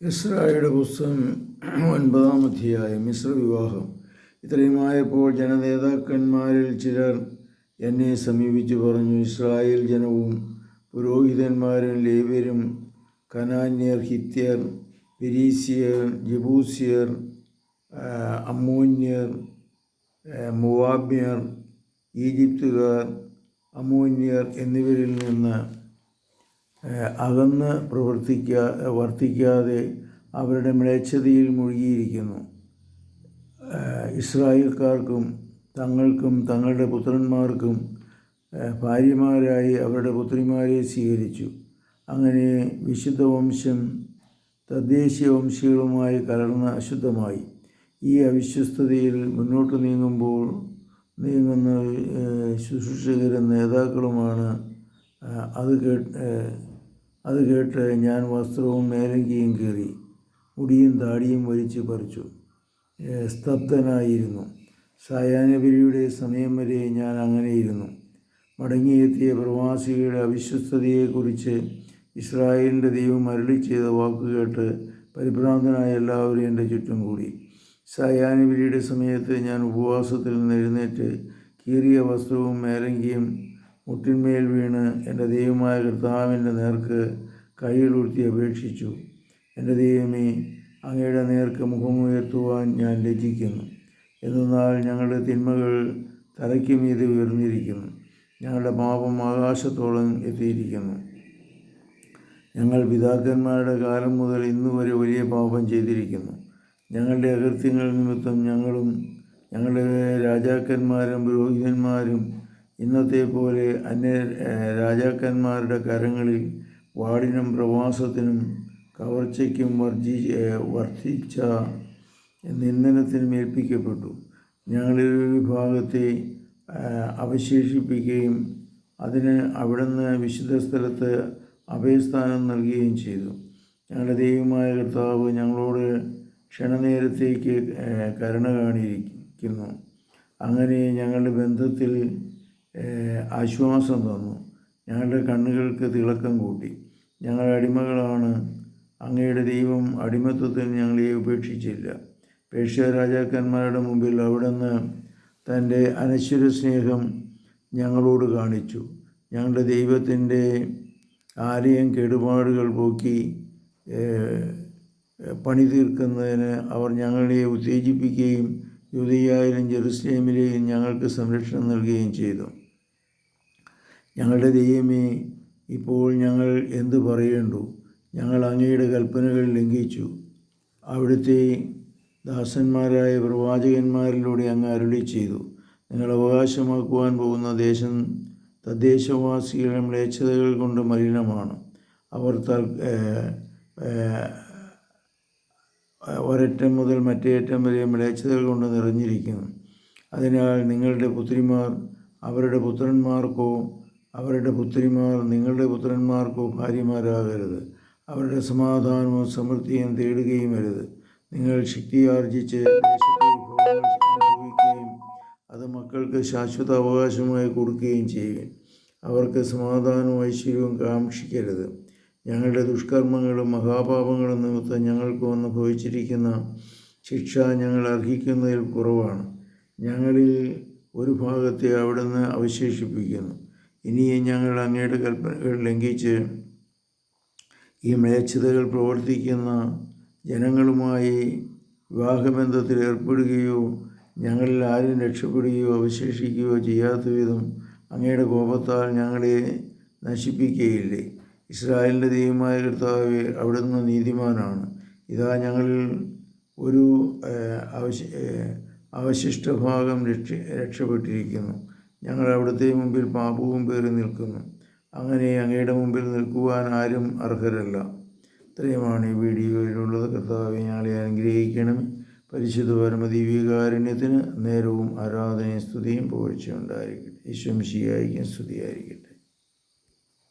ഇസ്രായേയുടെ പുസ്തകം ഒൻപതാം അധ്യായം മിശ്ര വിവാഹം. ഇത്രയുമായപ്പോൾ ജനനേതാക്കന്മാരിൽ ചിലർ എന്നെ സമീപിച്ചു പറഞ്ഞു ഇസ്രായേൽ ജനവും പുരോഹിതന്മാരും ലേവ്യരും കനാന്യർ ഹിത്യർ പെരീസിയർ ജബൂസിയർ അമോന്യർ മുവാബ്യർ ഈജിപ്തുകാർ അമോന്യർ എന്നിവരിൽ നിന്ന് അകന്ന് പ്രവർത്തിക്കാ വർത്തിക്കാതെ അവരുടെ മ്ലേച്ഛതയിൽ മുഴുകിയിരിക്കുന്നു. ഇസ്രായേൽക്കാർക്കും തങ്ങൾക്കും തങ്ങളുടെ പുത്രന്മാർക്കും ഭാര്യമാരായി അവരുടെ പുത്രിമാരെ സ്വീകരിച്ചു. അങ്ങനെ വിശുദ്ധ വംശം തദ്ദേശീയ വംശികളുമായി കലർന്ന് അശുദ്ധമായി. ഈ അവിശ്വസ്തതയിൽ മുന്നോട്ട് നീങ്ങുമ്പോൾ നീങ്ങുന്ന ശുശ്രൂഷകരും നേതാക്കളുമാണ് അത് കേട്ട് അത് കേട്ട് ഞാൻ വസ്ത്രവും മേലങ്കിയും കീറി മുടിയും താടിയും വലിച്ചു പറിച്ചു. സ്തബ്ധനായിരുന്നു. സായാഹ്നബലിയുടെ സമയം വരെ ഞാൻ അങ്ങനെയിരുന്നു. മടങ്ങിയെത്തിയ പ്രവാസികളുടെ അവിശ്വസ്തതയെക്കുറിച്ച് ഇസ്രായേലിന്റെ ദൈവം അരളി ചെയ്ത വാക്കുകേട്ട് പരിഭ്രാന്തനായ എല്ലാവരും എന്റെ ചുറ്റും കൂടി. സായാഹ്നബലിയുടെ സമയത്ത് ഞാൻ ഉപവാസത്തിൽ നിന്ന് എഴുന്നേറ്റ് കീറിയ വസ്ത്രവും മേലങ്കിയും മുട്ടിന്മേൽ വീണ് എന്റെ ദൈവമായ കർത്താവിന്റെ നേർക്ക് കൈയിലൂർത്തി അപേക്ഷിച്ചു. എന്റെ ദൈവമേ അങ്ങയുടെ നേർക്ക് മുഖമുയർത്തുവാൻ ഞാൻ ലജ്ജിക്കുന്നു. എന്നാൽ ഞങ്ങളുടെ തിന്മകൾ തലയ്ക്ക് മീതെ ഉയർന്നിരിക്കുന്നു. ഞങ്ങളുടെ പാപം ആകാശത്തോളം എത്തിയിരിക്കുന്നു. ഞങ്ങൾ പിതാക്കന്മാരുടെ കാലം മുതൽ ഇന്ന് വരെ വലിയ പാപം ചെയ്തിരിക്കുന്നു. ഞങ്ങളുടെ അകൃത്യങ്ങൾ നിമിത്തം ഞങ്ങളും ഞങ്ങളുടെ രാജാക്കന്മാരും പുരോഹിതന്മാരും ഇന്നത്തെ പോലെ അന്യ രാജാക്കന്മാരുടെ കരങ്ങളിൽ വാടിനും പ്രവാസത്തിനും കവർച്ചയ്ക്കും വർജി വർദ്ധിച്ച നിന്ദനത്തിനും ഏൽപ്പിക്കപ്പെട്ടു. ഞങ്ങളൊരു വിഭാഗത്തെ അവശേഷിപ്പിക്കുകയും അതിന് അവിടുന്ന് വിശുദ്ധ സ്ഥലത്ത് അഭയസ്ഥാനം നൽകുകയും ചെയ്തു. ഞങ്ങളുടെ ദൈവമായ കർത്താവ് ഞങ്ങളോട് ക്ഷണനേരത്തേക്ക് കരുണ കാണിയിരിക്കുന്നു അങ്ങനെ ഞങ്ങളുടെ ബന്ധത്തിൽ ആശ്വാസം തന്നു. ഞങ്ങളുടെ കണ്ണുകൾക്ക് തിളക്കം കൂട്ടി. ഞങ്ങൾ അടിമകളാണ്. അങ്ങയുടെ ദൈവം അടിമത്വത്തിൽ ഞങ്ങളെ ഉപേക്ഷിച്ചില്ല. പേർഷ്യ രാജാക്കന്മാരുടെ മുമ്പിൽ അവിടുന്ന് തന്റെ അനശ്വര സ്നേഹം ഞങ്ങളോട് കാണിച്ചു. ഞങ്ങളുടെ ദൈവത്തിന്റെ ആലയം കേടുപാടുകൾ പോക്കി പണി തീർക്കുന്നതിന് അവർ ഞങ്ങളെ ഉത്തേജിപ്പിക്കുകയും യുദ്ധയായാലും ജെറുസലേമിലെയും ഞങ്ങൾക്ക് സംരക്ഷണം നൽകുകയും ചെയ്തു. ഞങ്ങളുടെ ദൈവമേ ഇപ്പോൾ ഞങ്ങൾ എന്തു പറയേണ്ടു? ഞങ്ങൾ അങ്ങയുടെ കൽപ്പനകൾ ലംഘിച്ചു. അവിടുത്തെ ദാസന്മാരായ പ്രവാചകന്മാരിലൂടെ അങ്ങ് അരുളി ചെയ്തു. നിങ്ങൾ അവകാശമാക്കുവാൻ പോകുന്ന ദേശം തദ്ദേശവാസികളുടെ മ്ലേച്ഛതകൾ കൊണ്ട് മലിനമാണ്. അവർ ഒരറ്റം മുതൽ മറ്റേറ്റം വരെ മ്ലേച്ഛതകൾ കൊണ്ട് നിറഞ്ഞിരിക്കുന്നു. അതിനാൽ നിങ്ങളുടെ പുത്രിമാർ അവരുടെ പുത്രന്മാർക്കോ അവരുടെ പുത്രിമാർ നിങ്ങളുടെ പുത്രന്മാർക്കോ ഭാര്യമാരാകരുത് അവരുടെ സമാധാനവും സമൃദ്ധിയും തേടുകയും അരുത്. നിങ്ങൾ ശക്തിയാർജിച്ച് വിഭവങ്ങൾ അനുഭവിക്കുകയും അത് മക്കൾക്ക് ശാശ്വത അവകാശമായി കൊടുക്കുകയും ചെയ്യും അവർക്ക് സമാധാനവും ഐശ്വര്യവും കാക്ഷിക്കരുത്. ഞങ്ങളുടെ ദുഷ്കർമ്മങ്ങളും മഹാപാപങ്ങളും നിമിത്തം ഞങ്ങൾക്ക് അനുഭവിച്ചിരിക്കുന്ന ഭവിച്ചിരിക്കുന്ന ശിക്ഷ ഞങ്ങൾ അർഹിക്കുന്നതിൽ കുറവാണ്. ഞങ്ങളിൽ ഒരു ഭാഗത്തെ അവിടുന്ന് അവശേഷിപ്പിക്കുന്നു. ഇനിയും ഞങ്ങൾ അങ്ങയുടെ കൽപ്പനകൾ ലംഘിച്ച് ഈ മ്ലേച്ഛതകൾ പ്രവർത്തിക്കുന്ന ജനങ്ങളുമായി വിവാഹബന്ധത്തിൽ ഏർപ്പെടുകയോ ഞങ്ങളിൽ ആരും രക്ഷപ്പെടുകയോ അവശേഷിക്കുകയോ ചെയ്യാത്ത വിധം അങ്ങയുടെ കോപത്താൽ ഞങ്ങളെ നശിപ്പിക്കുകയില്ലേ? ഇസ്രായേലിന്റെ ദൈവമായ കർത്താവ് അവിടുന്ന് നീതിമാനാണ്. ഇതാ ഞങ്ങളിൽ ഒരു അവശ അവശിഷ്ട ഭാഗം രക്ഷ രക്ഷപ്പെട്ടിരിക്കുന്നു. ഞങ്ങൾ അവിടുത്തെ മുമ്പിൽ പാപവും പേറി നിൽക്കുന്നു. അങ്ങനെ അങ്ങയുടെ മുമ്പിൽ നിൽക്കുവാൻ ആരും അർഹരല്ല. ഇത്രയുമാണ് ഈ വീഡിയോയിലുള്ളത്. കർത്താവെ ഞങ്ങളെ അനുഗ്രഹിക്കണമേ. പരിശുദ്ധ പരമദീവികാരുണ്യത്തിന് നേരവും ആരാധനയും സ്തുതിയും പുകഴ്ചയുണ്ടായിരിക്കട്ടെ ഈശ്വംശിയായിരിക്കും സ്തുതിയായിരിക്കട്ടെ.